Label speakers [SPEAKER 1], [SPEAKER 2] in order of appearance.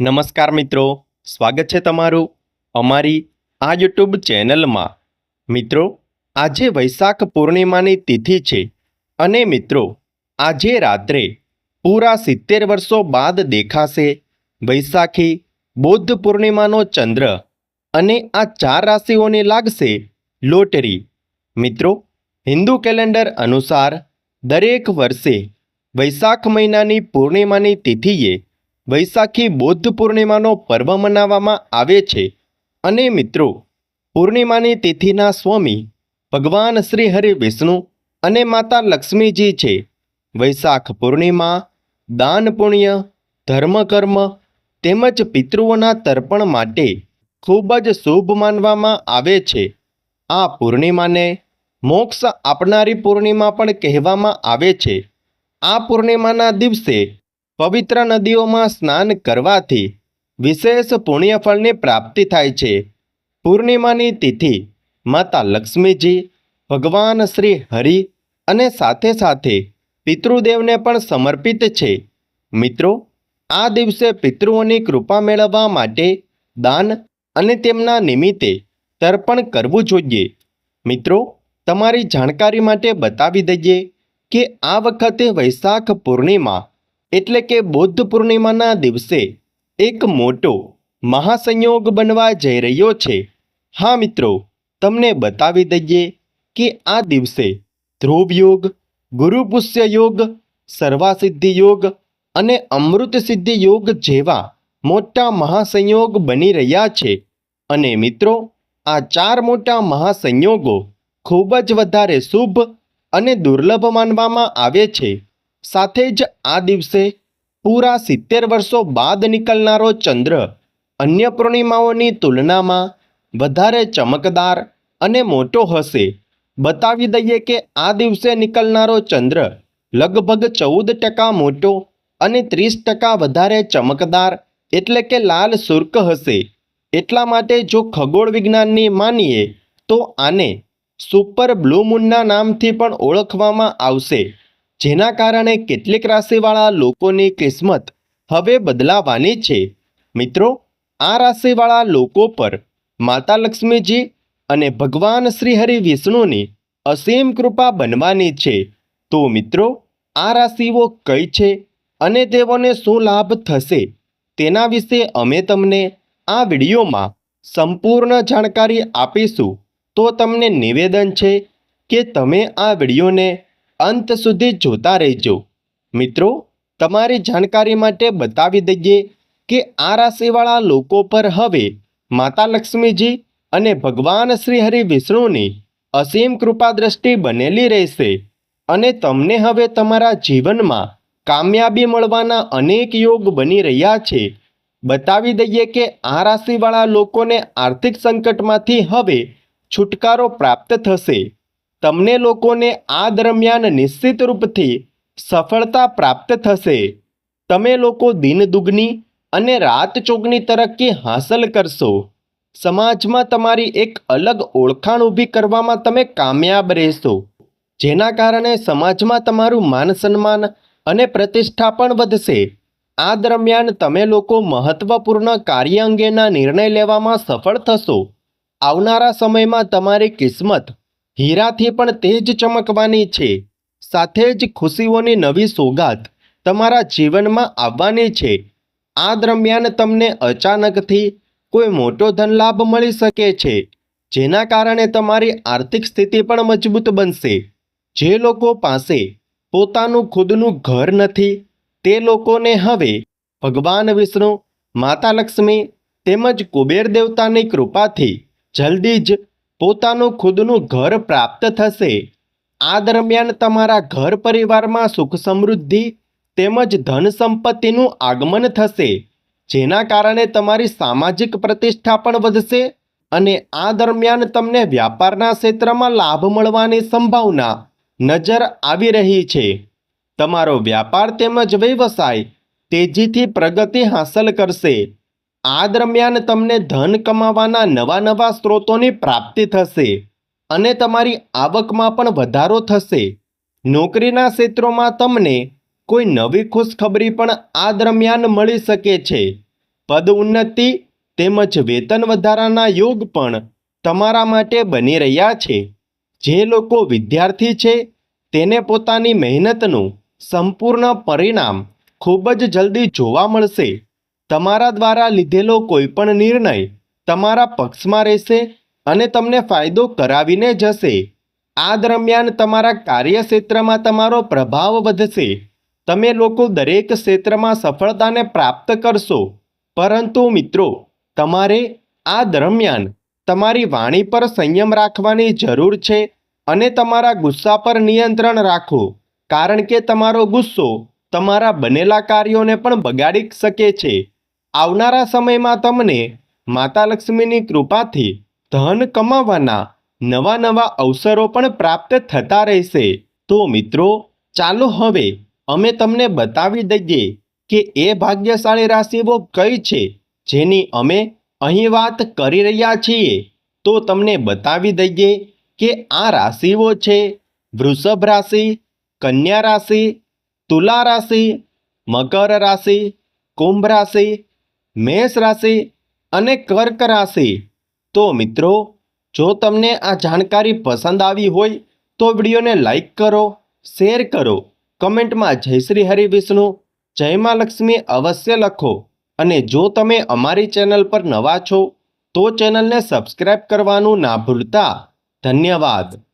[SPEAKER 1] નમસ્કાર મિત્રો, સ્વાગત છે તમારું અમારી આ યુટ્યુબ ચેનલમાં. મિત્રો, આજે વૈશાખ પૂર્ણિમાની તિથિ છે અને મિત્રો, આજે રાત્રે પૂરા સિત્તેર વર્ષો બાદ દેખાશે વૈશાખી બુદ્ધ પૂર્ણિમાનો ચંદ્ર અને આ ચાર રાશિઓને લાગશે લોટરી. મિત્રો, હિન્દુ કેલેન્ડર અનુસાર દરેક વર્ષે વૈશાખ મહિનાની પૂર્ણિમાની તિથિએ વૈશાખી બૌદ્ધ પૂર્ણિમાનો પર્વ મનાવવામાં આવે છે. અને મિત્રો, પૂર્ણિમાની તિથિના સ્વામી ભગવાન શ્રી હરિ વિષ્ણુ અને માતા લક્ષ્મીજી છે. વૈશાખ પૂર્ણિમા, દાન પુણ્ય, ધર્મ કર્મ તેમજ પિતૃઓના તર્પણ માટે ખૂબ જ શુભ માનવામાં આવે છે. આ પૂર્ણિમાને મોક્ષ આપનારી પૂર્ણિમા પણ કહેવામાં આવે છે. આ પૂર્ણિમાના દિવસે પવિત્ર નદીઓમાં સ્નાન કરવાથી વિશેષ પુણ્યફળની પ્રાપ્તિ થાય છે. પૂર્ણિમાની તિથિ માતા લક્ષ્મીજી, ભગવાન શ્રી હરિ અને સાથે સાથે પિતૃદેવને પણ સમર્પિત છે. મિત્રો, આ દિવસે પિતૃઓની કૃપા મેળવવા માટે દાન અને તેમના નિમિત્તે તર્પણ કરવું જોઈએ. મિત્રો, તમારી જાણકારી માટે બતાવી દઈએ કે આ વખતે વૈશાખ પૂર્ણિમા એટલે કે બૌદ્ધ પૂર્ણિમાના દિવસે એક મોટો મહાસંયોગ બનવા જઈ રહ્યો છે. હા મિત્રો, તમને બતાવી દઈએ કે આ દિવસે ધ્રુવ યોગ ગુરુપુષ્ય યોગ, સર્વાસિદ્ધિ યોગ અને અમૃત સિદ્ધિ યોગ જેવા મોટા મહાસંયોગ બની રહ્યા છે. અને મિત્રો, આ ચાર મોટા મહાસંયોગો ખૂબ જ વધારે શુભ અને દુર્લભ માનવામાં આવે છે. સાથે જ આ દિવસે પૂરા સિત્તેર વર્ષો બાદ નીકળનારો ચંદ્ર અન્ય પૂર્ણિમાઓની તુલનામાં વધારે ચમકદાર અને મોટો હશે. બતાવી દઈએ કે આ દિવસે નીકળનારો ચંદ્ર લગભગ ચૌદ ટકા મોટો અને ત્રીસ ટકા વધારે ચમકદાર એટલે કે લાલ સુર્ક હશે. એટલા માટે જો ખગોળ વિજ્ઞાનની માનીએ તો આને સુપર બ્લુ મૂનના નામથી પણ ઓળખવામાં આવશે. જેના કારણે કેટલીક રાશિવાળા લોકોની કિસ્મત હવે બદલાવાની છે. મિત્રો, આ રાશિવાળા લોકો પર માતા લક્ષ્મીજી અને ભગવાન શ્રી હરિ વિષ્ણુની અસીમ કૃપા બનવાની છે. તો મિત્રો, આ રાશિઓ કઈ છે અને તેઓને શું લાભ થશે તેના વિશે અમે તમને આ વિડીયોમાં સંપૂર્ણ જાણકારી આપીશું. તો તમને નિવેદન છે કે તમે આ વિડીયોને અંત સુધી જોતા રહેજો. મિત્રો, તમારી જાણકારી માટે બતાવી દઈએ કે આ રાશિવાળા લોકો પર હવે માતા લક્ષ્મીજી અને ભગવાન શ્રી હરિ વિષ્ણુની અસીમ કૃપા દ્રષ્ટિ બનેલી રહેશે અને તમને હવે તમારા જીવનમાં કામયાબી મળવાના અનેક યોગ બની રહ્યા છે. બતાવી દઈએ કે આ રાશિવાળા લોકોને આર્થિક સંકટમાંથી હવે છુટકારો પ્રાપ્ત થશે. તમને લોકોને આ દરમિયાન નિશ્ચિત રૂપથી સફળતા પ્રાપ્ત થશે. તમે લોકો દિન દુગની અને રાત ચોગની તરક્કી હાંસલ કરશો. સમાજમાં તમારી એક અલગ ઓળખાણ ઊભી કરવામાં તમે કામયાબ રહેશો. જેના કારણે સમાજમાં તમારું માન સન્માન અને પ્રતિષ્ઠા પણ વધશે. આ દરમિયાન તમે લોકો મહત્વપૂર્ણ કાર્ય અંગેના નિર્ણય લેવામાં સફળ થશો. આવનારા સમયમાં તમારી કિસ્મત હીરાથી પણ તેજ ચમકવાની છે. સાથે જ ખુશીઓની નવી સોગાત તમારા જીવનમાં આવવાની છે. આ દરમિયાન તમને અચાનકથી કોઈ મોટો ધનલાભ મળી શકે છે, જેના કારણે તમારી આર્થિક સ્થિતિ પણ મજબૂત બનશે. જે લોકો પાસે પોતાનું ખુદનું ઘર નથી, તે લોકોને હવે ભગવાન વિષ્ણુ, માતા લક્ષ્મી તેમજ કુબેર દેવતાની કૃપાથી જલ્દી જ પોતાનું ખુદનું ઘર પ્રાપ્ત થશે. આ દરમિયાન તમારા ઘર પરિવારમાં સુખ સમૃદ્ધિ તેમજ ધન સંપત્તિનું આગમન થશે, જેના કારણે તમારી સામાજિક પ્રતિષ્ઠા પણ વધશે અને આ દરમિયાન તમને વ્યાપારના ક્ષેત્રમાં લાભ મળવાની સંભાવના નજર આવી રહી છે. તમારો વ્યાપાર તેમજ વ્યવસાય તેજીથી પ્રગતિ હાંસલ કરશે. આ દરમિયાન તમને ધન કમાવાના નવા નવા સ્ત્રોતોની પ્રાપ્તિ થશે અને તમારી આવકમાં પણ વધારો થશે. નોકરીના ક્ષેત્રોમાં તમને કોઈ નવી ખુશખબરી પણ આ દરમિયાન મળી શકે છે. પદ ઉન્નતિ તેમજ વેતન વધારાના યોગ પણ તમારા માટે બની રહ્યા છે. જે લોકો વિદ્યાર્થી છે, તેને પોતાની મહેનતનું સંપૂર્ણ પરિણામ ખૂબ જ જલ્દી જોવા મળશે. તમારા દ્વારા લીધેલો કોઈપણ નિર્ણય તમારા પક્ષમાં રહેશે અને તમને ફાયદો કરાવીને જશે. આ દરમિયાન તમારા કાર્યક્ષેત્રમાં તમારો પ્રભાવ વધશે. તમે લોકો દરેક ક્ષેત્રમાં સફળતાને પ્રાપ્ત કરશો. પરંતુ મિત્રો, તમારે આ દરમિયાન તમારી વાણી પર સંયમ રાખવાની જરૂર છે અને તમારા ગુસ્સા પર નિયંત્રણ રાખો. કારણ કે તમારો ગુસ્સો તમારા બનેલા કાર્યોને પણ બગાડી શકે છે. આવનારા સમયમાં તમને માતા લક્ષ્મીની કૃપાથી ધન કમાવાના નવા નવા અવસરો પણ પ્રાપ્ત થતા રહેશે. તો મિત્રો, ચાલો હવે અમે તમને બતાવી દઈએ કે એ ભાગ્યશાળી રાશિઓ કઈ છે, જેની અમે અહીં વાત કરી રહ્યા છીએ. તો તમને બતાવી દઈએ કે આ રાશિઓ છે, વૃષભ રાશિ, કન્યા રાશિ, તુલા રાશિ, મકર રાશિ, કુંભ રાશિ મેષ રાશિ અને કર્ક રાશિ. તો મિત્રો, જો તમને આ જાણકારી પસંદ આવી હોય, તો વિડીયોને લાઈક કરો, શેર કરો. કમેન્ટમાં જય શ્રી હરિ વિષ્ણુ, જય માં લક્ષ્મી અવશ્ય લખો. અને જો તમે અમારી ચેનલ પર નવા છો, તો ચેનલને સબસ્ક્રાઈબ કરવાનું ના ભૂલતા. ધન્યવાદ.